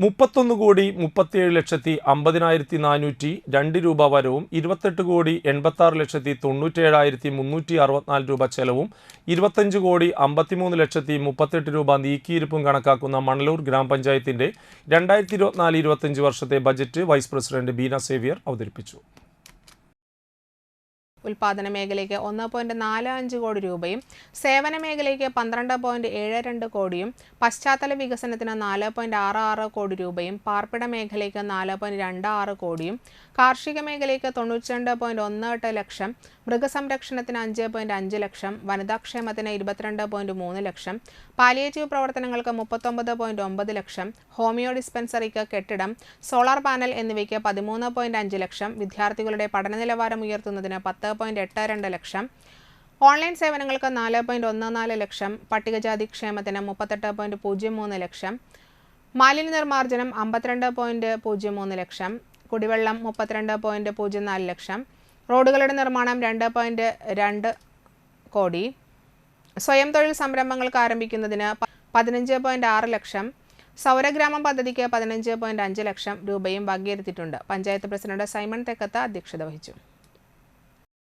മുപ്പത്തൊന്ന് കോടി മുപ്പത്തിയേഴ് ലക്ഷത്തി അമ്പതിനായിരത്തി നാനൂറ്റി രണ്ട് രൂപ വരവും ഇരുപത്തെട്ട് കോടി എൺപത്താറ് ലക്ഷത്തി തൊണ്ണൂറ്റേഴായിരത്തി മുന്നൂറ്റി അറുപത്തിനാല് രൂപ ചെലവും ഇരുപത്തഞ്ച് കോടി അമ്പത്തിമൂന്ന് ലക്ഷത്തി മുപ്പത്തെട്ട് രൂപ നീക്കിയിരിപ്പും കണക്കാക്കുന്ന മണലൂർ ഗ്രാമപഞ്ചായത്തിന്റെ രണ്ടായിരത്തി ഇരുപത്തിനാല് ഇരുപത്തഞ്ച് വർഷത്തെ budget vice president Beena Xavier അവതരിപ്പിച്ചു. ഉൽപാദന മേഖലയ്ക്ക് ഒന്ന് പോയിന്റ് നാല് അഞ്ച് കോടി രൂപയും സേവന മേഖലയ്ക്ക് പന്ത്രണ്ട് പോയിന്റ് ഏഴ് രണ്ട് കോടിയും പശ്ചാത്തല വികസനത്തിന് നാല് പോയിന്റ് ആറ് ആറ് കോടി രൂപയും പാർപ്പിട മേഖലയ്ക്ക് നാല് പോയിന്റ് രണ്ട് ആറ് കോടിയും കാർഷിക മേഖലയ്ക്ക് തൊണ്ണൂറ്റിരണ്ട് പോയിന്റ് ഒന്ന് എട്ട് ലക്ഷം മൃഗസംരക്ഷണത്തിന് അഞ്ച് പോയിന്റ് അഞ്ച് ലക്ഷം വനിതാക്ഷേമത്തിന് ഇരുപത്തിരണ്ട് പോയിന്റ് മൂന്ന് ലക്ഷം പാലിയേറ്റീവ് പ്രവർത്തനങ്ങൾക്ക് മുപ്പത്തൊമ്പത് പോയിന്റ് ഒമ്പത് ലക്ഷം ഹോമിയോ ഡിസ്പെൻസറിക്ക് കെട്ടിടം സോളാർ പാനൽ എന്നിവയ്ക്ക് പതിമൂന്ന് പോയിന്റ് അഞ്ച് ലക്ഷം വിദ്യാർത്ഥികളുടെ പഠന നിലവാരം ഉയർത്തുന്നതിന് പത്ത് പോയിന്റ് എട്ട് രണ്ട് ലക്ഷം. ഓൺലൈൻ സേവനങ്ങൾക്ക് നാല് പോയിന്റ് ഒന്ന് നാല് ലക്ഷം. പട്ടികജാതി ക്ഷേമത്തിന് മുപ്പത്തെട്ട് പോയിന്റ് പൂജ്യം മൂന്ന് ലക്ഷം. മാലിന്യ നിർമ്മാർജനം അമ്പത്തിരണ്ട് പോയിന്റ് പൂജ്യം മൂന്ന് ലക്ഷം. കുടിവെള്ളം മുപ്പത്തിരണ്ട് പോയിന്റ് പൂജ്യം നാല് ലക്ഷം. റോഡുകളുടെ നിർമ്മാണം രണ്ട് പോയിന്റ് രണ്ട് കോടി. സ്വയം തൊഴിൽ സംരംഭങ്ങൾക്ക് ആരംഭിക്കുന്നതിന് പതിനഞ്ച് പോയിന്റ് ആറ് ലക്ഷം. സൗരഗ്രാമം പദ്ധതിക്ക് പതിനഞ്ച് പോയിന്റ് അഞ്ച് ലക്ഷം രൂപയും വകയിരുത്തിയിട്ടുണ്ട്. പഞ്ചായത്ത് പ്രസിഡന്റ് സൈമൺ തെക്കത്ത് അധ്യക്ഷത വഹിച്ചു.